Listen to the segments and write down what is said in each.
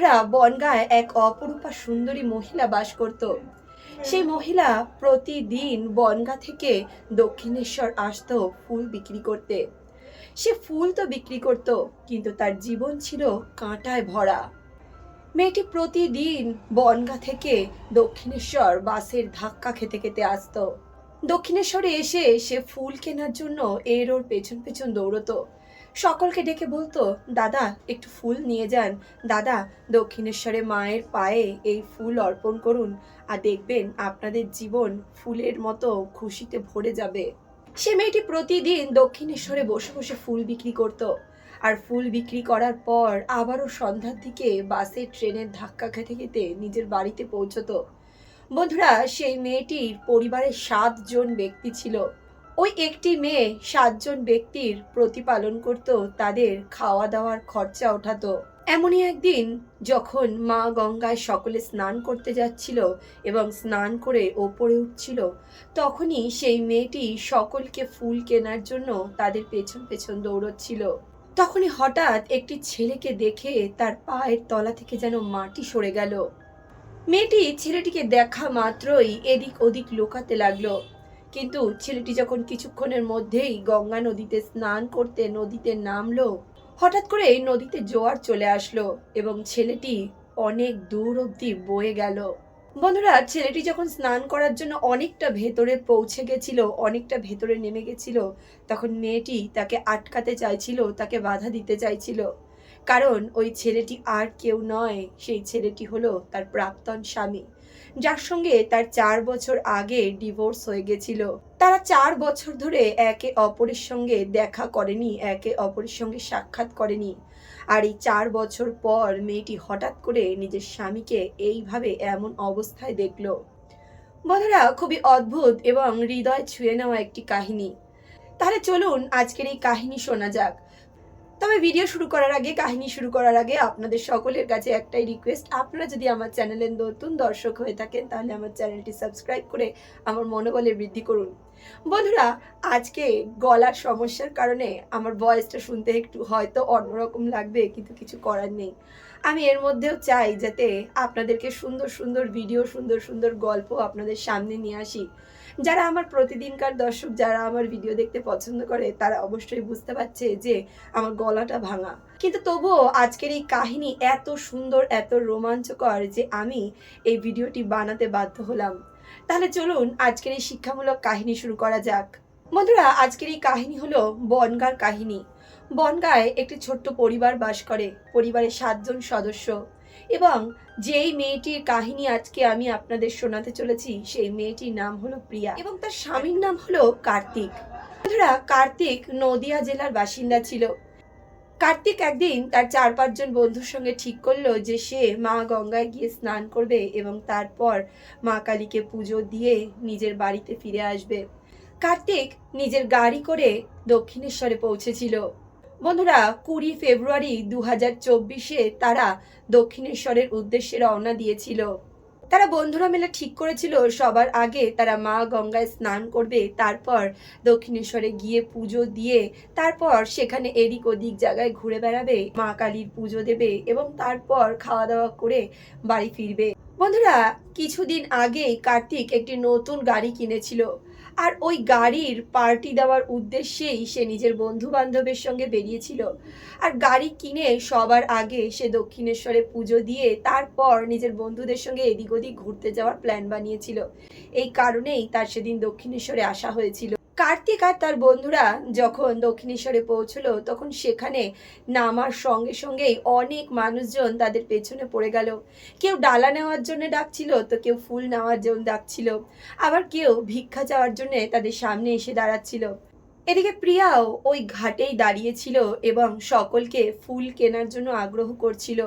বন্ধুরা বনগায় এক অপরূপা সুন্দরী মহিলা বাস করত। সেই মহিলা প্রতিদিন বনগা থেকে দক্ষিণেশ্বর আসতো ফুল বিক্রি করতে। সে ফুল তো বিক্রি করত, কিন্তু তার জীবন ছিল কাঁটায় ভরা। মেয়েটি প্রতিদিন বনগা থেকে দক্ষিণেশ্বর বাসের ধাক্কা খেতে খেতে আসতো। দক্ষিণেশ্বরে এসে সে ফুল কেনার জন্য এর ওর পেছন পেছন দৌড়তো। সকলকে ডেকে বলতো, দাদা, একটু ফুল নিয়ে যান। দাদা, দক্ষিণেশ্বরে মায়ের পায়ে এই ফুল অর্পণ করুন আর দেখবেন আপনাদের জীবন ফুলের মতো খুশিতে ভরে যাবে। সে মেয়েটি প্রতিদিন দক্ষিণেশ্বরে বসে বসে ফুল বিক্রি করত। আর ফুল বিক্রি করার পর আবারও সন্ধ্যার দিকে বাসে ট্রেনের ধাক্কা খেতে খেতে নিজের বাড়িতে পৌঁছতো। বন্ধুরা, সেই মেয়েটির পরিবারের সাতজন ব্যক্তি ছিল। ওই একটি মেয়ে সাতজন ব্যক্তির প্রতিপালন করত, তাদের খাওয়া দাওয়ার খরচা ওঠাতো। এমনই একদিন যখন মা গঙ্গায় সকলে স্নান করতে যাচ্ছিল এবং স্নান করে ওপরে উঠছিল, তখনই সেই মেয়েটি সকলকে ফুল কেনার জন্য তাদের পেছন পেছন দৌড়চ্ছিল। তখনই হঠাৎ একটি ছেলেকে দেখে তার পায়ের তলা থেকে যেন মাটি সরে গেল। মেয়েটি ছেলেটিকে দেখা মাত্রই এদিক ওদিক লোকাতে লাগল। কিন্তু ছেলেটি যখন কিছুক্ষণের মধ্যেই গঙ্গা নদীতে স্নান করতে নদীতে নামলো, হঠাৎ করে এই নদীতে জোয়ার চলে আসলো এবং ছেলেটি অনেক দূর অবধি বয়ে গেল। বন্ধুরা, ছেলেটি যখন স্নান করার জন্য অনেকটা ভেতরে পৌঁছে গেছিল, অনেকটা ভেতরে নেমে গেছিল, তখন মেয়েটি তাকে আটকাতে চাইছিল, তাকে বাধা দিতে চাইছিল। কারণ ওই ছেলেটি আর কেউ নয়, সেই ছেলেটি হলো তার প্রাক্তন স্বামী। যার সঙ্গে তার চার বছর আগে ডিভোর্স হয়ে গেছিল। তারা চার বছর ধরে একে অপরের সঙ্গে দেখা করেনি, একে অপরের সঙ্গে সাক্ষাৎ করেনি। আর এই চার বছর পর মেয়েটি হঠাৎ করে নিজের স্বামীকে এইভাবে এমন অবস্থায় দেখল। বন্ধুরা, খুবই অদ্ভুত এবং হৃদয় ছুঁয়ে নেওয়া একটি কাহিনী। তাহলে চলুন আজকের এই কাহিনী শোনা যাক। তবে ভিডিও শুরু করার আগে, কাহিনী শুরু করার আগে আপনাদের সকলের কাছে একটাই রিকোয়েস্ট আপনারা যদি আমার চ্যানেলের নতুন দর্শক হয়ে থাকেন, তাহলে আমার চ্যানেলটি সাবস্ক্রাইব করে আমার মনোবলে বৃদ্ধি করুন। বন্ধুরা, আজকে গলার সমস্যার কারণে আমার ভয়েসটা শুনতে একটু হয়তো অন্যরকম লাগবে, কিন্তু কিছু করার নেই। আমি এর মধ্যেও চাই যাতে আপনাদেরকে সুন্দর সুন্দর ভিডিও সুন্দর সুন্দর গল্প আপনাদের সামনে নিয়ে আসি। যারা আমার প্রতিদিনকার দর্শক, যারা আমার ভিডিও দেখতে পছন্দ করে, তারা অবশ্যই বুঝতে পারছে যে আমার গলাটা ভাঙা। কিন্তু তবুও আজকের এই কাহিনী এত সুন্দর, এত রোমাঞ্চকর যে আমি এই ভিডিওটি বানাতে বাধ্য হলাম। তাহলে চলুন আজকের এই শিক্ষামূলক কাহিনী শুরু করা যাক। বন্ধুরা, আজকের এই কাহিনী হলো বনগার কাহিনী। বনগায় একটি ছোট্ট পরিবার বাস করে, পরিবারের সাতজন সদস্য। এবং যেই মেয়েটির কাহিনী আজকে আমি আপনাদের শোনাতে চলেছি, সেই মেয়েটির নাম হলো প্রিয়া এবং তার স্বামীর নাম হলো কার্তিক। বন্ধুরা, কার্তিক নদিয়া জেলার বাসিন্দা ছিল। কার্তিক একদিন তার চার পাঁচজন বন্ধুর সঙ্গে ঠিক করল যে সে মা গঙ্গায় গিয়ে স্নান করবে এবং তারপর মা কালীকে পুজো দিয়ে নিজের বাড়িতে ফিরে আসবে। কার্তিক নিজের গাড়ি করে দক্ষিণেশ্বরে পৌঁছেছিল। বন্ধুরা, কুড়ি ফেব্রুয়ারি দু হাজার চব্বিশে তারা দক্ষিণেশ্বরের উদ্দেশ্যে রওনা দিয়েছিল। তারা বন্ধুরা মিলে ঠিক করেছিল, সবার আগে তারা মা গঙ্গায় স্নান করবে, তারপর দক্ষিণেশ্বরে গিয়ে পুজো দিয়ে, তারপর সেখানে এদিক ওদিক জায়গায় ঘুরে বেড়াবে, মা কালীর পুজো দেবে এবং তারপর খাওয়া দাওয়া করে বাড়ি ফিরবে। বন্ধুরা, কিছুদিন আগেই কার্তিক একটি নতুন গাড়ি কিনেছিল। আর ওই গাড়ির পার্টি দেওয়ার উদ্দেশ্যেই সে নিজের বন্ধু বান্ধবের সঙ্গে বেরিয়েছিল। আর গাড়ি কিনে সবার আগে সে দক্ষিণেশ্বরে পুজো দিয়ে তারপর নিজের বন্ধুদের সঙ্গে এদিক ওদিক ঘুরতে যাওয়ার প্ল্যান বানিয়েছিল। এই কারণেই তার সেদিন দক্ষিণেশ্বরে আসা হয়েছিল। কার্তিক আর তার বন্ধুরা যখন দক্ষিণেশ্বরে পৌঁছলো, তখন সেখানে নামার সঙ্গে সঙ্গেই অনেক মানুষজন তাদের পেছনে পড়ে গেল। কেউ ডালা নেওয়ার জন্য ডাকছিল, তো কেউ ফুল নেওয়ার জন্য ডাকছিল। আবার কেউ ভিক্ষা চাওয়ার জন্য তাদের সামনে এসে দাঁড়াচ্ছিল। এদিকে প্রিয়াও ওই ঘাটেই দাঁড়িয়েছিল এবং সকলকে ফুল কেনার জন্য আগ্রহ করছিল।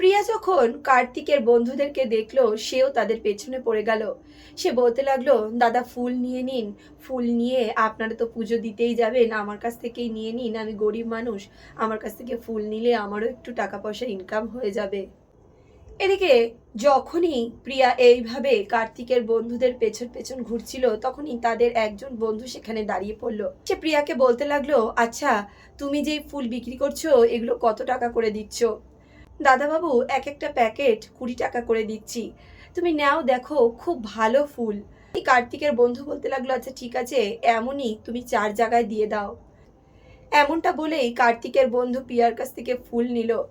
প্রিয়া যখন কার্তিকের বন্ধুদেরকে দেখল, সেও তাদের পেছনে পড়ে গেল। সে বলতে লাগল, দাদা, ফুল নিয়ে নিন। ফুল নিয়ে আপনারা তো পুজো দিতেই যাবেন। আমার কাছ থেকেই নিয়ে নিন। আমি গরিব মানুষ। আমার কাছ থেকে ফুল নিলে আমারও একটু টাকা পয়সা ইনকাম হয়ে যাবে। এদিকে যখনই প্রিয়া এইভাবে কার্তিকের বন্ধুদের পেছন পেছন ঘুরছিল, তখনই তাদের একজন বন্ধু সেখানে দাঁড়িয়ে পড়ল। সে প্রিয়াকে বলতে লাগল আচ্ছা তুমি যে ফুল বিক্রি করছ, এগুলো কত টাকা করে দিচ্ছ? দাদাবাবু এক একটা প্যাকেট কুড়ি টাকা করে দিচ্ছি। তুমি নাও দেখো, খুব ভালো ফুল। কার্তিকের বন্ধু বলতে লাগল আচ্ছা ঠিক আছে, এমনই তুমি চার জায়গায় দিয়ে দাও। এমনটা বলেই কার্তিকের বন্ধু পিয়ার কাছ থেকে ফুল নিল।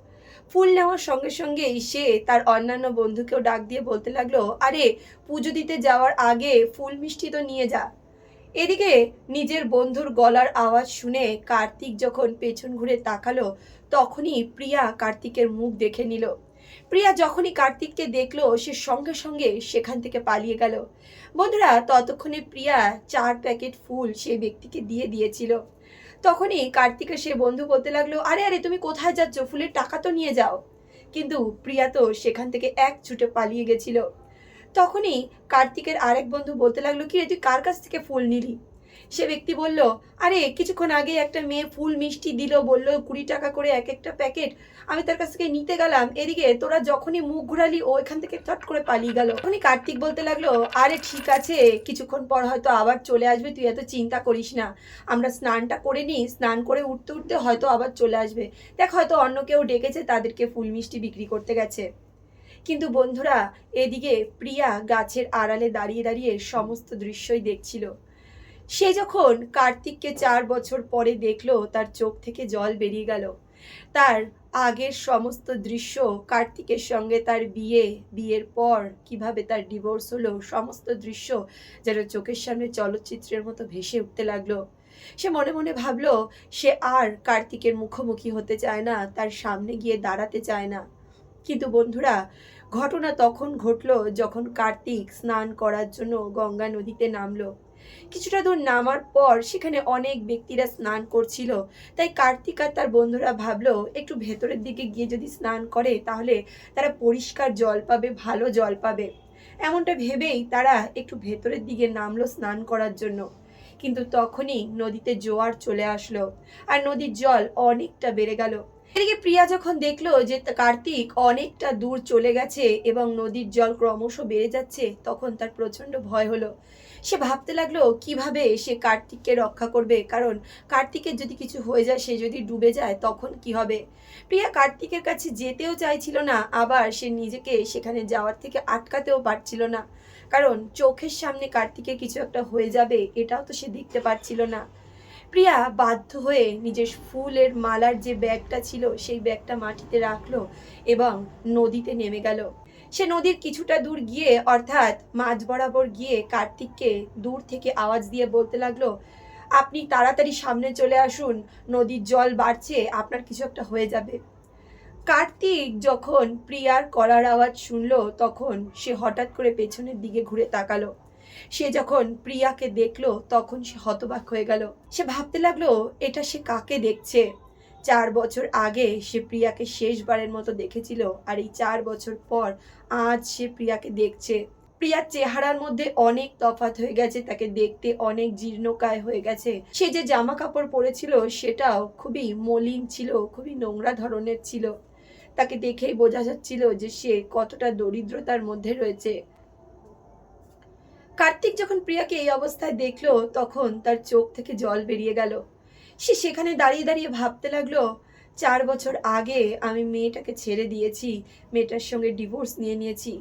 ফুল নেওয়ার সঙ্গে সঙ্গেই সে তার অন্যান্য বন্ধুকেও ডাক দিয়ে বলতে লাগল, আরে, পুজো দিতে যাওয়ার আগে ফুল মিষ্টি তো নিয়ে যা। এদিকে নিজের বন্ধুর গলার আওয়াজ শুনে কার্তিক যখন পেছন ঘুরে তাকালো তখনই প্রিয়া কার্তিকের মুখ দেখে নিল। প্রিয়া যখনই কার্তিককে দেখল, সে সঙ্গে সঙ্গে সেখান থেকে পালিয়ে গেল। বন্ধুরা, ততক্ষণে প্রিয়া চার প্যাকেট ফুল সেই ব্যক্তিকে দিয়ে দিয়েছিল। তখনই কার্তিকের সে বন্ধু বলতে লাগল, আরে আরে, তুমি কোথায় যাচ্ছ? ফুলের টাকা তো নিয়ে যাও। কিন্তু প্রিয়া তো সেখান থেকে এক ছুটে পালিয়ে গেছিল। তখনই কার্তিকের আরেক বন্ধু বলতে লাগল, কি রে, তুই কার কাছ থেকে ফুল নিলি? সে ব্যক্তি বলল, আরে, কিছুক্ষণ আগে একটা মেয়ে ফুল মিষ্টি দিল, বলল, কুড়ি টাকা করে এক একটা প্যাকেট। আমি তার কাছ থেকে নিতে গেলাম। এদিকে তোরা যখনই মুখ ঘুরালি, ও এখান থেকে চট করে পালিয়ে গেল। তখনই কার্তিক বলতে লাগল, আরে, ঠিক আছে, কিছুক্ষণ পর হয়তো আবার চলে আসবে, তুই এত চিন্তা করিস না। আমরা স্নানটা করে নিই, স্নান করে উঠতে উঠতে হয়তো আবার চলে আসবে। দেখ হয়তো অন্য কেউ ডেকেছে, তাদেরকে ফুল মিষ্টি বিক্রি করতে গেছে। কিন্তু বন্ধুরা, এদিকে প্রিয়া গাছের আড়ালে দাঁড়িয়ে দাঁড়িয়ে সমস্ত দৃশ্যই দেখছিল। সে যখন কার্তিককে চার বছর পরে দেখল, তার চোখ থেকে জল বেরিয়ে গেল। তার আগের সমস্ত দৃশ্য কার্তিকের সঙ্গে তার বিয়ে, বিয়ের পর কীভাবে তার ডিভোর্স হলো, সমস্ত দৃশ্য যেন চোখের সামনে চলচ্চিত্রের মতো ভেসে উঠতে লাগল। সে মনে মনে ভাবলো, সে আর কার্তিকের মুখোমুখি হতে চায় না, তার সামনে গিয়ে দাঁড়াতে চায় না। কিন্তু বন্ধুরা, ঘটনা তখন ঘটলো যখন কার্তিক স্নান করার জন্য গঙ্গা নদীতে নামলো। কিছুটা দূর নামার পর সেখানে অনেক ব্যক্তিরা স্নান করছিল। তাই কার্তিক আর তার বন্ধুরা ভাবলো, একটু ভেতরের দিকে গিয়ে যদি স্নান করে, তাহলে তারা পরিষ্কার জল পাবে, ভালো জল পাবে। এমনটা ভেবেই তারা একটু ভেতরের দিকে নামলো স্নান করার জন্য। কিন্তু তখনই নদীতে জোয়ার চলে আসলো আর নদীর জল অনেকটা বেড়ে গেল। এদিকে প্রিয়া যখন দেখল যে কার্তিক অনেকটা দূর চলে গেছে এবং নদীর জল ক্রমশ বেড়ে যাচ্ছে, তখন তার প্রচণ্ড ভয় হলো। সে ভাবতে লাগল, কীভাবে সে কার্তিককে রক্ষা করবে? কারণ কার্তিকের যদি কিছু হয়ে যায়, সে যদি ডুবে যায়, তখন কি হবে? প্রিয়া কার্তিকের কাছে যেতেও চাইছিল না, আবার সে নিজেকে সেখানে যাওয়ার থেকে আটকাতেও পারছিল না। কারণ চোখের সামনে কার্তিকের কিছু একটা হয়ে যাবে, এটাও তো সে দেখতে পারছিল না। প্রিয়া বাধ্য হয়ে নিজের ফুলের মালার যে ব্যাগটা ছিল, সেই ব্যাগটা মাটিতে রাখল এবং নদীতে নেমে গেল। সে নদীর কিছুটা দূর গিয়ে, অর্থাৎ মাঝ বরাবর গিয়ে কার্তিককে দূর থেকে আওয়াজ দিয়ে বলতে লাগল, আপনি তাড়াতাড়ি সামনে চলে আসুন, নদীর জল বাড়ছে, আপনার কিছু একটা হয়ে যাবে। কার্তিক যখন প্রিয়ার কলার আওয়াজ শুনলো, তখন সে হঠাৎ করে পেছনের দিকে ঘুরে তাকালো। সে যখন প্রিয়াকে দেখল, তখন সে হতবাক হয়ে গেল। সে ভাবতে লাগল, এটা সে কাকে দেখছে? চার বছর আগে সে প্রিয়াকে শেষবারের মতো দেখেছিল আর এই চার বছর পর আজ সে প্রিয়াকে দেখছে। প্রিয়ার চেহারার মধ্যে অনেক তফাত হয়ে গেছে, তাকে দেখতে অনেক জীর্ণকায় হয়ে গেছে। সে যে জামা কাপড় পরেছিল সেটাও খুবই মলিন ছিল, খুবই নোংরা ধরনের ছিল। তাকে দেখেই বোঝা যাচ্ছিল যে সে কতটা দরিদ্রতার মধ্যে রয়েছে। কার্তিক যখন প্রিয়াকে এই অবস্থায় দেখল, তখন তার চোখ থেকে জল বেরিয়ে গেল। সে সেখানে দাঁড়িয়ে দাঁড়িয়ে ভাবতে লাগল, চার বছর আগে আমি মেয়েটাকে ছেড়ে দিয়েছি, মেয়েটার সঙ্গে ডিভোর্স নিয়ে নিয়েছি।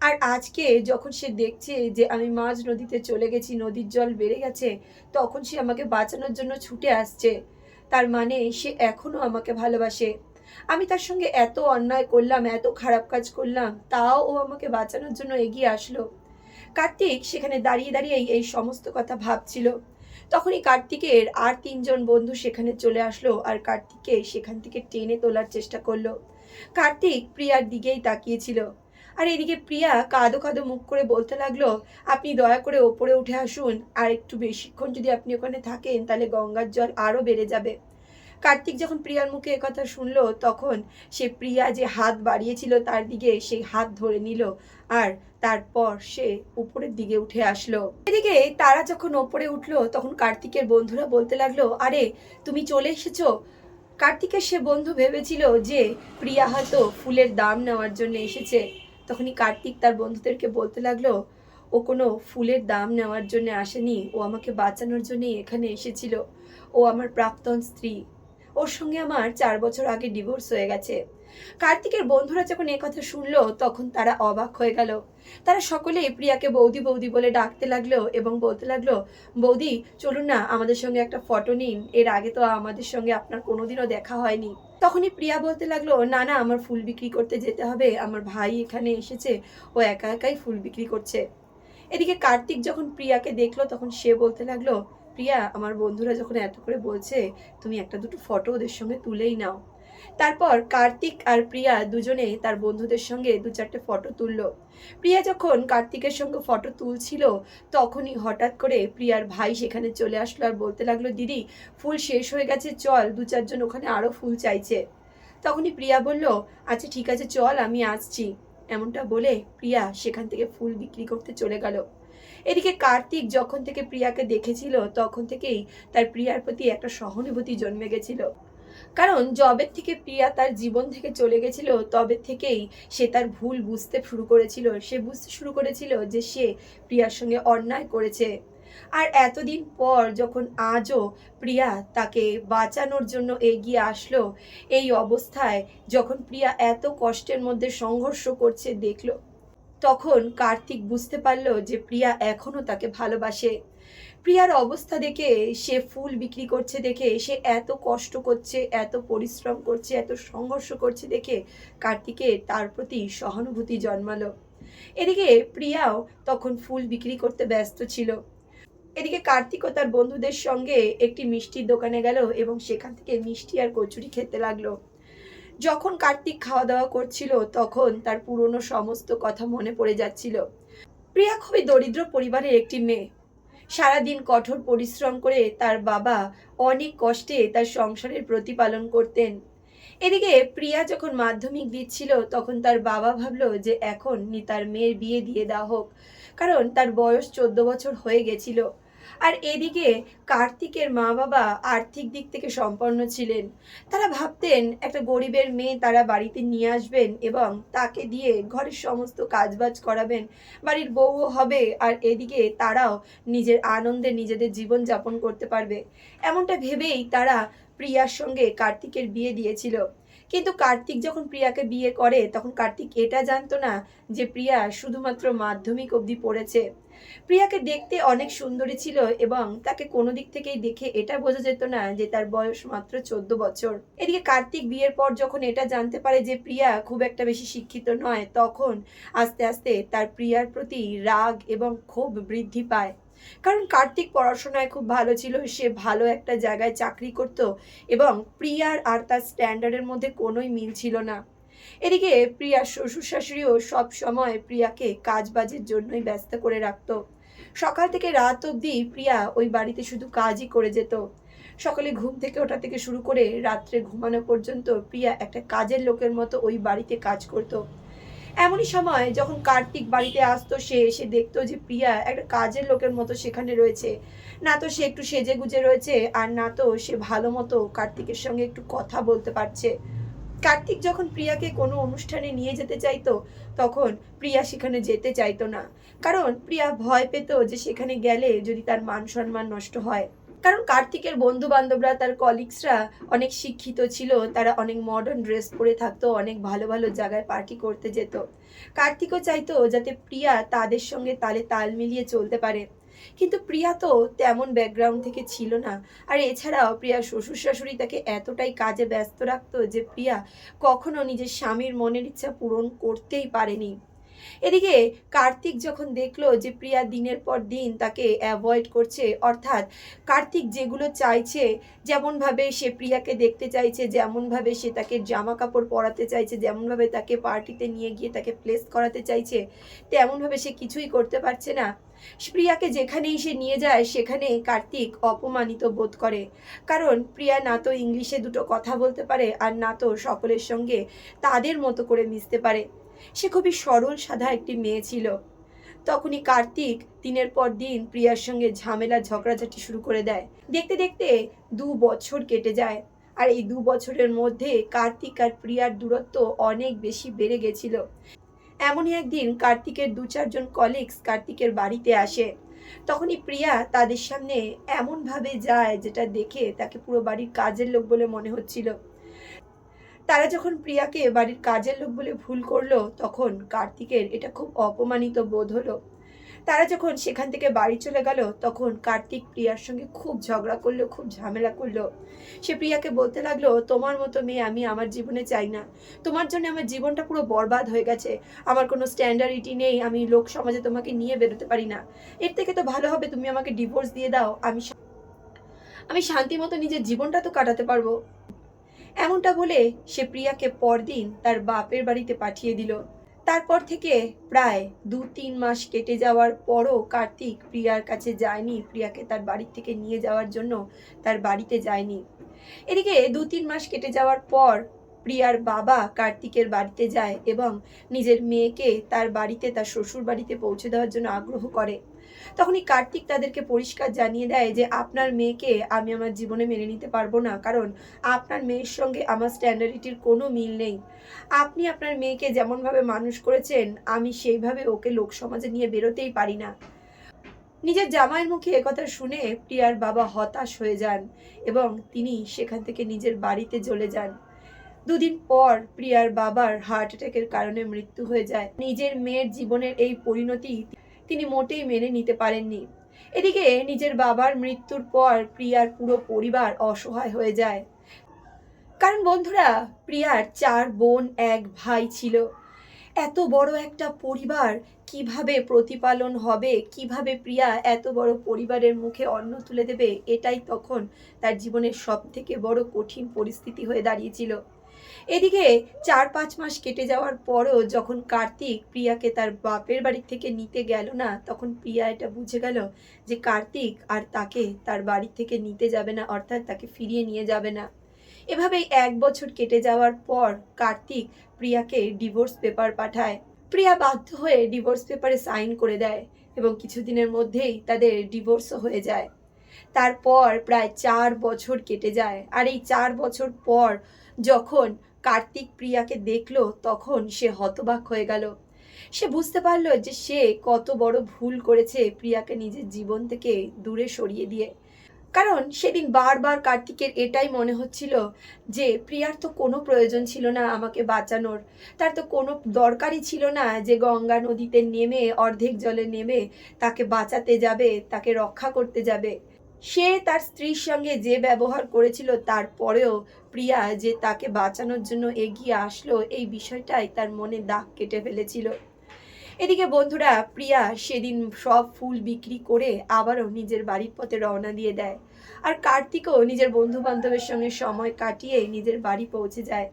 আর আজকে যখন সে দেখছে যে আমি মাঝ নদীতে চলে গেছি, নদীর জল বেড়ে গেছে, তখন সে আমাকে বাঁচানোর জন্য ছুটে আসছে। তার মানে সে এখনও আমাকে ভালোবাসে। আমি তার সঙ্গে এত অন্যায় করলাম, এত খারাপ কাজ করলাম, তাও ও আমাকে বাঁচানোর জন্য এগিয়ে আসলো। কার্তিক সেখানে দাঁড়িয়ে দাঁড়িয়েই এই সমস্ত কথা ভাবছিল। তখনই কার্তিকের আর তিনজন বন্ধু সেখানে চলে আসলো আর কার্তিককে সেখান থেকে টেনে তোলার চেষ্টা করল। কার্তিক প্রিয়ার দিকেই তাকিয়েছিল। আর এদিকে প্রিয়া কাঁদো কাঁদো মুখ করে বলতে লাগল, আপনি দয়া করে ওপরে উঠে আসুন, আর একটু বেশিক্ষণ যদি আপনি ওখানে থাকেন, তাহলে গঙ্গার জল আরও বেড়ে যাবে। কার্তিক যখন প্রিয়ার মুখে একথা শুনলো, তখন সে প্রিয়া যে হাত বাড়িয়েছিল তার দিকে সেই হাত ধরে নিল। আর তারপর সে উপরের দিকে উঠে আসলো। এদিকে তারা যখন ওপরে উঠল, তখন কার্তিকের বন্ধুরা বলতে লাগল, আরে, তুমি চলে এসেছ? কার্তিকের সে বন্ধু ভেবেছিল যে প্রিয়া হয়তো ফুলের দাম নেওয়ার জন্য এসেছে। তখনই কার্তিক তার বন্ধুদেরকে বলতে লাগল, ও কোনো ফুলের দাম নেওয়ার জন্য আসেনি। ও আমাকে বাঁচানোর জন্যই এখানে এসেছিল। ও আমার প্রাক্তন স্ত্রী। ওর সঙ্গে আমার চার বছর আগে ডিভোর্স হয়ে গেছে। কার্তিকের বন্ধুরা যখন এ কথা শুনলো, তখন তারা অবাক হয়ে গেল। তারা সকলেই প্রিয়াকে বৌদি বৌদি বলে ডাকতে লাগল এবং বলতে লাগল, বৌদি, চলুন না, আমাদের সঙ্গে একটা ফটো নিন। এর আগে তো আমাদের সঙ্গে আপনার কোনোদিনও দেখা হয়নি। তখনই প্রিয়া বলতে লাগল, না না, আমার ফুল বিক্রি করতে যেতে হবে। আমার ভাই এখানে এসেছে। ও একা একাই ফুল বিক্রি করছে। এদিকে কার্তিক যখন প্রিয়াকে দেখল, তখন সে বলতে লাগল, প্রিয়া, আমার বন্ধুরা যখন এত করে বলছে, তুমি একটা দুটো ফটো ওদের সঙ্গে তুলেই নাও। তারপর কার্তিক আর প্রিয়া দুজনে তার বন্ধুদের সঙ্গে দু চারটে ফটো তুললো। প্রিয়া যখন কার্তিকের সঙ্গে ফটো তুলছিল, তখনই হঠাৎ করে প্রিয়ার ভাই সেখানে চলে আসলো আর বলতে লাগল, দিদি, ফুল শেষ হয়ে গেছে, চল, দু চারজন ওখানে আরও ফুল চাইছে। তখনই প্রিয়া বলল আচ্ছা ঠিক আছে, চল, আমি আসছি। এমনটা বলে প্রিয়া সেখান থেকে ফুল বিক্রি করতে চলে গেল। এদিকে কার্তিক যখন থেকে প্রিয়াকে দেখেছিল, তখন থেকেই তার প্রিয়ার প্রতি একটা সহানুভূতি জন্মে গেছিল। কারণ জবের থেকে প্রিয়া তার জীবন থেকে চলে গেছিল, তবে থেকেই সে তার ভুল বুঝতে শুরু করেছিল। সে বুঝতে শুরু করেছিল যে সে প্রিয়ার সঙ্গে অন্যায় করেছে। আর এতদিন পর যখন আজও প্রিয়া তাকে বাঁচানোর জন্য এগিয়ে আসলো, এই অবস্থায় যখন প্রিয়া এত কষ্টের মধ্যে সংঘর্ষ করছে, দেখল, তখন কার্তিক বুঝতে পারল যে প্রিয়া এখনও তাকে ভালোবাসে। প্রিয়ার অবস্থা দেখে, সে ফুল বিক্রি করছে দেখে, সে এত কষ্ট করছে, এত পরিশ্রম করছে, এত সংঘর্ষ করছে দেখে কার্তিকের তার প্রতি সহানুভূতি জন্মালো। এদিকে প্রিয়াও তখন ফুল বিক্রি করতে ব্যস্ত ছিল। এদিকে কার্তিকও তার বন্ধুদের সঙ্গে একটি মিষ্টির দোকানে গেল এবং সেখান থেকে মিষ্টি আর কচুরি খেতে লাগল। যখন কার্তিক খাওয়া দাওয়া করছিল, তখন তার পুরনো সমস্ত কথা মনে পড়ে যাচ্ছিল। প্রিয়া খুবই দরিদ্র পরিবারের একটি মেয়ে। সারাদিন কঠোর পরিশ্রম করে তার বাবা অনেক কষ্টে তার সংসারের প্রতিপালন করতেন। এদিকে প্রিয়া যখন মাধ্যমিক দিচ্ছিল, তখন তার বাবা ভাবল যে এখন নি তার মেয়ের বিয়ে দিয়ে দেওয়া হোক, কারণ তার বয়স চোদ্দ বছর হয়ে গেছিল। আর এদিকে কার্তিকের মা বাবা আর্থিক দিক থেকে সম্পন্ন ছিলেন। তারা ভাবতেন একটা গরিবের মেয়ে তারা বাড়িতে নিয়ে আসবেন এবং তাকে দিয়ে ঘরের সমস্ত কাজবাজ করাবেন, বাড়ির বউও হবে আর এদিকে তারাও নিজের আনন্দে নিজেদের জীবন যাপন করতে পারবে। এমনটা ভেবেই তারা প্রিয়ার সঙ্গে কার্তিকের বিয়ে দিয়েছিল। কিন্তু কার্তিক যখন প্রিয়াকে বিয়ে করে তখন কার্তিক এটা জানতো না যে প্রিয়া শুধুমাত্র মাধ্যমিক অবধি পড়েছে। প্রিয়াকে দেখতে অনেক সুন্দরী ছিল এবং তাকে কোনো দিক থেকেই দেখে এটা বোঝা যেত না যে তার বয়স মাত্র চোদ্দ বছর। এদিকে কার্তিক বিয়ের পর যখন এটা জানতে পারে যে প্রিয়া খুব একটা বেশি শিক্ষিত নয়, তখন আস্তে আস্তে তার প্রিয়ার প্রতি রাগ এবং ক্ষোভ বৃদ্ধি পায়। কারণ কার্তিক পড়াশোনায় খুব ভালো ছিল, সে ভালো একটা জায়গায় চাকরি করত এবং প্রিয়ার আর তার স্ট্যান্ডার্ডের মধ্যে কোনোই মিল ছিল না। এদিকে প্রিয়ার শ্বশুর শাশুড়িও সব সময় প্রিয়াকে কাজ বাজের জন্যই ব্যস্ত করে রাখতো। সকাল থেকে রাত অবধি প্রিয়া ওই বাড়িতে শুধু কাজই করে যেত। সকালে ঘুম থেকে ওঠা থেকে শুরু করে রাত্রে ঘুমানো পর্যন্ত প্রিয়া একটা কাজের লোকের মতো ওই বাড়িতে কাজ করত। এমনই সময় যখন কার্তিক বাড়িতে আসতো সে এসে দেখতো যে প্রিয়া একটা কাজের লোকের মতো সেখানে রয়েছে। না তো সে একটু সেজে গুজে রয়েছে আর না তো সে ভালো মতো কার্তিকের সঙ্গে একটু কথা বলতে পারছে। কার্তিক যখন প্রিয়াকে কোনো অনুষ্ঠানে নিয়ে যেতে চাইতো, তখন প্রিয়া সেখানে যেতে চাইতো না। কারণ প্রিয়া ভয় পেত যে সেখানে গেলে যদি তার মান সম্মান নষ্ট হয়। কারণ কার্তিকের বন্ধু বান্ধবরা তার কলিগসরা অনেক শিক্ষিত ছিল, তারা অনেক মডার্ন ড্রেস পরে থাকতো, অনেক ভালো ভালো জায়গায় পার্টি করতে যেত। কার্তিকও চাইতো যাতে প্রিয়া তাদের সঙ্গে তালে তাল মিলিয়ে চলতে পারে। কিন্তু প্রিয়া তো তেমন ব্যাকগ্রাউন্ড থেকে ছিল না। আর এছাড়াও প্রিয়া শ্বশুর শাশুড়ি তাকে এতটাই কাজে ব্যস্ত রাখত যে প্রিয়া কখনো নিজের স্বামীর মনের ইচ্ছা পূরণ করতেই পারেনি। এদিকে কার্তিক যখন দেখল যে প্রিয়া দিনের পর দিন তাকে অ্যাভয়েড করছে, অর্থাৎ কার্তিক যেগুলো চাইছে, যেমনভাবে সে প্রিয়াকে দেখতে চাইছে, যেমনভাবে সে তাকে জামা কাপড় পরাতে চাইছে, যেমনভাবে তাকে পার্টিতে নিয়ে গিয়ে তাকে প্লেস করাতে চাইছে, তেমনভাবে সে কিছুই করতে পারছে না। প্রিয়াকে যেখানেই সে নিয়ে যায়, সেখানে কার্তিক অপমানিত বোধ করে। কারণ প্রিয়া না তো ইংলিশে দুটো কথা বলতে পারে আর না তো সকলের সঙ্গে তাদের মতো করে মিশতে পারে। সে খুবই সরল সাধা একটি মেয়ে ছিল। তখনই কার্তিক দিনের পর দিন প্রিয়ার সঙ্গে ঝামেলা, ঝগড়াঝাটি শুরু করে দেয়। দেখতে দেখতে দু বছর কেটে যায় আর এই দু বছরের মধ্যে কার্তিক আর প্রিয়ার দূরত্ব অনেক বেশি বেড়ে গেছিল। এমনই একদিন কার্তিকের দু চারজন কলিগস কার্তিকের বাড়িতে আসে। তখনই প্রিয়া তাদের সামনে এমনভাবে যায় যেটা দেখে তাকে পুরো বাড়ির কাজের লোক বলে মনে হচ্ছিল। তারা যখন প্রিয়াকে বাড়ির কাজের লোক বলে ভুল করল, তখন কার্তিকের এটা খুব অপমানিত বোধ হলো। তারা যখন সেখান থেকে বাড়ি চলে গেল, তখন কার্তিক প্রিয়ার সঙ্গে খুব ঝগড়া করল, খুব ঝামেলা করল। সে প্রিয়াকে বলতে লাগল, তোমার মতো মেয়ে আমি আমার জীবনে চাই না। তোমার জন্য আমার জীবনটা পুরো বরবাদ হয়ে গেছে। আমার কোনো স্ট্যান্ডার্ডিটি নেই। আমি লোক সমাজে তোমাকে নিয়ে বেরোতে পারি না। এর থেকে তো ভালো হবে তুমি আমাকে ডিভোর্স দিয়ে দাও। আমি আমি শান্তি মতো নিজের জীবনটা তো কাটাতে পারব। এমনটা বলে সে প্রিয়াকে পরদিন তার বাপের বাড়িতে পাঠিয়ে দিল। তারপর থেকে প্রায় দু তিন মাস কেটে যাওয়ার পরও কার্তিক প্রিয়ার কাছে যায়নি। প্রিয়াকে তার বাড়ি থেকে নিয়ে যাওয়ার জন্য তার বাড়িতে যায়নি। এদিকে দু তিন মাস কেটে যাওয়ার পর প্রিয়ার বাবা কার্তিকের বাড়িতে যায় এবং নিজের মেয়েকে তার বাড়িতে তার শ্বশুর বাড়িতে পৌঁছে দেওয়ার জন্য আগ্রহ করে। তখনই কার্তিক তাদেরকে পরিষ্কার জানিয়ে দেয় যে, আপনার মেয়েকে আমি আমার জীবনে মেনে নিতে পারব না, কারণ আপনার মেয়ের সঙ্গে আমার স্ট্যান্ডার্ডিটির কোনো মিল নেই। আপনি আপনার মেয়েকে যেমনভাবে মানুষ করেছেন, আমি সেইভাবে ওকে লোক সমাজে নিয়ে বেরোতেই পারি না। নিজের জামাইয়ের মুখে একথা শুনে প্রিয়ার বাবা হতাশ হয়ে যান এবং তিনি সেখান থেকে নিজের বাড়িতে চলে যান। দুদিন পর প্রিয়ার বাবার হার্ট অ্যাটাকের কারণে মৃত্যু হয়ে যায়। নিজের মেয়ের জীবনের এই পরিণতি তিনি মোটেই মেনে নিতে পারেননি। এদিকে নিজের বাবার মৃত্যুর পর প্রিয়ার পুরো পরিবার অসহায় হয়ে যায়। কারণ বন্ধুরা, প্রিয়ার চার বোন, এক ভাই ছিল। এত বড় একটা পরিবার কীভাবে প্রতিপালন হবে, কীভাবে প্রিয়া এত বড় পরিবারের মুখে অন্ন তুলে দেবে, এটাই তখন তার জীবনের সব থেকে বড় কঠিন পরিস্থিতি হয়ে দাঁড়িয়েছিল। এদিকে চার পাঁচ মাস কেটে যাওয়ার পরও যখন কার্তিক প্রিয়াকে তার বাপের বাড়ি থেকে নিতে গেল না, তখন প্রিয়া এটা বুঝে গেল যে কার্তিক আর তাকে তার বাড়ি থেকে নিতে যাবে না, অর্থাৎ তাকে ফিরিয়ে নিয়ে যাবে না। এভাবেই এক বছর কেটে যাওয়ার পর কার্তিক প্রিয়াকে ডিভোর্স পেপার পাঠায়। প্রিয়া বাধ্য হয়ে ডিভোর্স পেপারে সাইন করে দেয় এবং কিছুদিনের মধ্যেই তাদের ডিভোর্সও হয়ে যায়। তারপর প্রায় চার বছর কেটে যায়। আর এই চার বছর পর যখন কার্তিক প্রিয়াকে দেখল, তখন সে হতবাক হয়ে গেল। সে বুঝতে পারল যে সে কত বড় ভুল করেছে প্রিয়াকে নিজের জীবন থেকে দূরে সরিয়ে দিয়ে। কারণ সেদিন বারবার কার্তিকের এটাই মনে হচ্ছিল যে, প্রিয়ার তো কোনো প্রয়োজন ছিল না আমাকে বাঁচানোর। তার তো কোনো দরকারই ছিল না যে গঙ্গা নদীতে নেমে, অর্ধেক জলে নেমে তাকে বাঁচাতে যাবে, তাকে রক্ষা করতে যাবে। সে তার স্ত্রীর সঙ্গে যে ব্যবহার করেছিল তারপরেও প্রিয়া যে তাকে বাঁচানোর জন্য এগিয়ে আসলো, এই বিষয়টাই তার মনে দাগ কেটে ফেলেছিল। এদিকে বন্ধুরা, প্রিয়া সেদিন সব ফুল বিক্রি করে আবারও নিজের বাড়ির পথে রওনা দিয়ে দেয়। আর কার্তিকও নিজের বন্ধু বান্ধবের সঙ্গে সময় কাটিয়ে নিজের বাড়ি পৌঁছে যায়।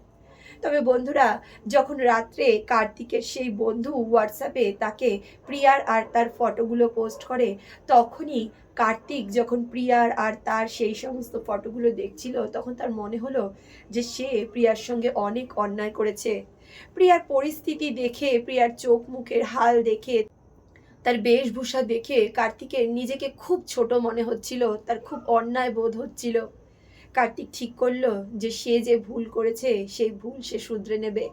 তবে বন্ধুরা, যখন রাত্রে কার্তিকের সেই বন্ধু হোয়াটসঅ্যাপে তাকে প্রিয়ার আর তার ফটোগুলো পোস্ট করে, তখনই কার্তিক যখন প্রিয়ার আর তার সেই সমস্ত ফটোগুলো দেখছিল, তখন তার মনে হলো যে সে প্রিয়ার সঙ্গে অনেক অন্যায় করেছে। প্রিয়ার পরিস্থিতি দেখে, প্রিয়ার চোখ মুখের হাল দেখে, তার বেশভূষা দেখে কার্তিকের নিজেকে খুব ছোট মনে হচ্ছিল, তার খুব অন্যায় বোধ হচ্ছিল। কার্তিক ঠিক করল যে সে যে ভুল করেছে, সেই ভুল সে শুধরে নেবে।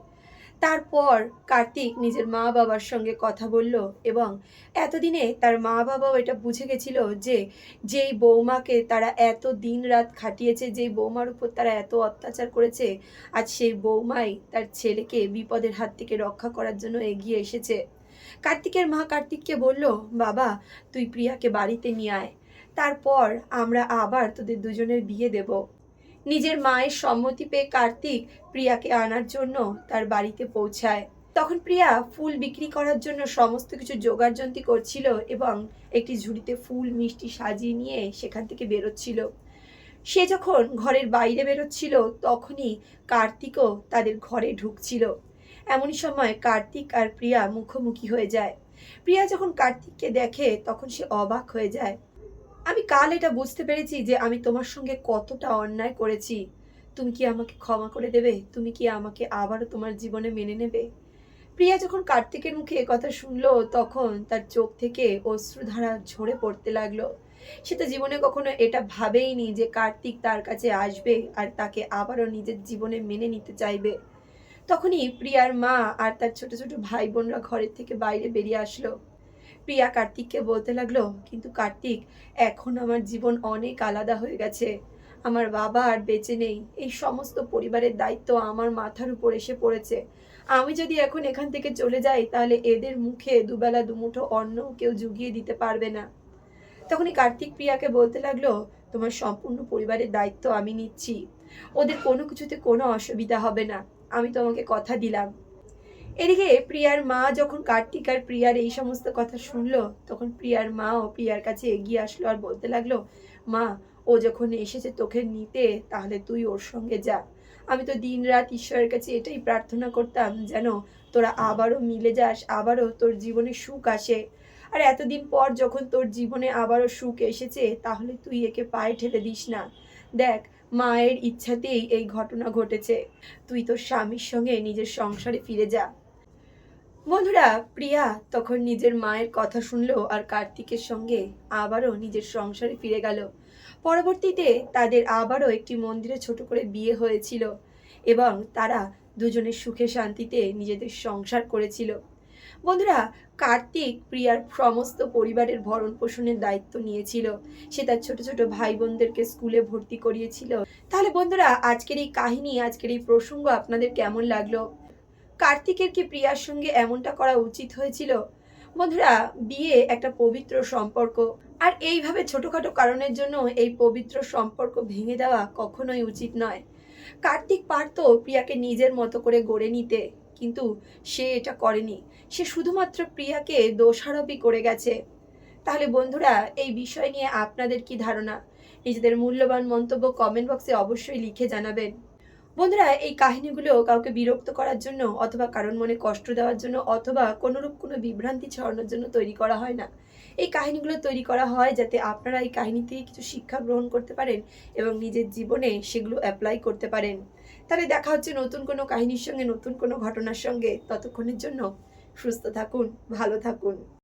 তারপর কার্তিক নিজের মা বাবার সঙ্গে কথা বলল এবং এতদিনে তার মা বাবাও এটা বুঝে গেছিল যে যেই বৌমাকে তারা এত দিন রাত খাটিয়েছে, যেই বৌমার উপর তারা এত অত্যাচার করেছে, আজ সেই বৌমাই তার ছেলেকে বিপদের হাত থেকে রক্ষা করার জন্য এগিয়ে এসেছে। কার্তিকের মা কার্তিককে বলল, বাবা, তুই প্রিয়াকে বাড়িতে নিয়ে আয়। তারপর আমরা আবার তোদের দুজনের বিয়ে দেব। নিজের মায়ের সম্মতি পেয়ে কার্তিক প্রিয়াকে আনার জন্য তার বাড়িতে পৌঁছায়। তখন প্রিয়া ফুল বিক্রি করার জন্য সমস্ত কিছু জোগাড়যন্ত্রী করছিল এবং একটি ঝুড়িতে ফুল, মিষ্টি সাজিয়ে নিয়ে সেখান থেকে বেরোচ্ছিল। সে যখন ঘরের বাইরে বেরোচ্ছিল, তখনই কার্তিকও তাদের ঘরে ঢুকছিল। এমনই সময় কার্তিক আর প্রিয়া মুখোমুখি হয়ে যায়। প্রিয়া যখন কার্তিককে দেখে, তখন সে অবাক হয়ে যায়। আমি কাল এটা বুঝতে পেরেছি যে আমি তোমার সঙ্গে কতটা অন্যায় করেছি। তুমি কি আমাকে ক্ষমা করে দেবে? তুমি কি আমাকে আবারও তোমার জীবনে মেনে নেবে? প্রিয়া যখন কার্তিকের মুখে কথা শুনলো, তখন তার চোখ থেকে অশ্রুধারা ঝরে পড়তে লাগল। সে তো জীবনে কখনো এটা ভাবেইনি যে কার্তিক তার কাছে আসবে আর তাকে আবারও নিজের জীবনে মেনে নিতে চাইবে। তখনই প্রিয়ার মা আর তার ছোট ছোট ভাই বোনরা ঘরের থেকে বাইরে বেরিয়ে আসলো। প্রিয়া কার্তিককে বলতে লাগল, কিন্তু কার্তিক, এখন আমার জীবন অনেক আলাদা হয়ে গেছে। আমার বাবা আর বেঁচে নেই। এই সমস্ত পরিবারের দায়িত্ব আমার মাথার উপর এসে পড়েছে। আমি যদি এখন এখান থেকে চলে যাই, তাহলে এদের মুখে দুবেলা দুমুঠো অন্ন কেউ জুগিয়ে দিতে পারবে না। তখনই কার্তিক প্রিয়াকে বলতে লাগল, তোমার সম্পূর্ণ পরিবারের দায়িত্ব আমি নিচ্ছি। ওদের কোনো কিছুতে কোনো অসুবিধা হবে না। আমি তোমাকে কথা দিলাম। এদিকে প্রিয়ার মা যখন কার্তিক আর প্রিয়ার এই সমস্ত কথা শুনলো, তখন প্রিয়ার মা ও প্রিয়ার কাছে এগিয়ে আসলো আর বলতে লাগল, মা, ও যখন এসেছে তোকে নিতে, তাহলে তুই ওর সঙ্গে যা। আমি তো দিন রাত ঈশ্বরের কাছে এটাই প্রার্থনা করতাম, যেন তোরা আবারও মিলে যাস, আবারও তোর জীবনে সুখ আসে। আর এতদিন পর যখন তোর জীবনে আবারও সুখ এসেছে, তাহলে তুই একে পায়ে ঠেলে দিস না। দেখ, মায়ের ইচ্ছাতেই এই ঘটনা ঘটেছে। তুই তোর স্বামীর সঙ্গে নিজের সংসারে ফিরে যা। বন্ধুরা, প্রিয়া তখন নিজের মায়ের কথা শুনলো আর কার্তিকের সঙ্গে আবারও নিজের সংসারে ফিরে গেল। পরবর্তীতে তাদের আবারও একটি মন্দিরে ছোট করে বিয়ে হয়েছিল এবং তারা দুজনের সুখে শান্তিতে নিজেদের সংসার করেছিল। বন্ধুরা, কার্তিক প্রিয়ার সমস্ত পরিবারের ভরণ পোষণের দায়িত্ব নিয়েছিল। সে তার ছোট ছোট ভাই বোনদেরকে স্কুলে ভর্তি করিয়েছিল। তাহলে বন্ধুরা, আজকের এই কাহিনী, আজকের এই প্রসঙ্গ আপনাদের কেমন লাগল? কার্তিকের কি প্রিয়ার সঙ্গে এমনটা করা উচিত হয়েছিল? বন্ধুরা, বিয়ে একটা পবিত্র সম্পর্ক। আর এইভাবে ছোটোখাটো কারণের জন্য এই পবিত্র সম্পর্ক ভেঙে দেওয়া কখনোই উচিত নয়। কার্তিক পারত প্রিয়াকে নিজের মতো করে গড়ে নিতে, কিন্তু সে এটা করেনি। সে শুধুমাত্র প্রিয়াকে দোষারোপই করে গেছে। তাহলে বন্ধুরা, এই বিষয় নিয়ে আপনাদের কি ধারণা? নিজেদের মূল্যবান মন্তব্য কমেন্ট বক্সে অবশ্যই লিখে জানাবেন। বন্ধুরা, এই কাহিনীগুলো কাউকে বিরক্ত করার জন্য অথবা কারণ মনে কষ্ট দেওয়ার জন্য অথবা কোনোরূপ কোনো বিভ্রান্তি ছড়ানোর জন্য তৈরি করা হয় না। এই কাহিনীগুলো তৈরি করা হয় যাতে আপনারা এই কাহিনী থেকে কিছু শিক্ষা গ্রহণ করতে পারেন এবং নিজের জীবনে সেগুলো অ্যাপ্লাই করতে পারেন। তাহলে দেখা হচ্ছে নতুন কোনো কাহিনীর সঙ্গে, নতুন কোনো ঘটনার সঙ্গে। ততক্ষণের জন্য সুস্থ থাকুন, ভালো থাকুন।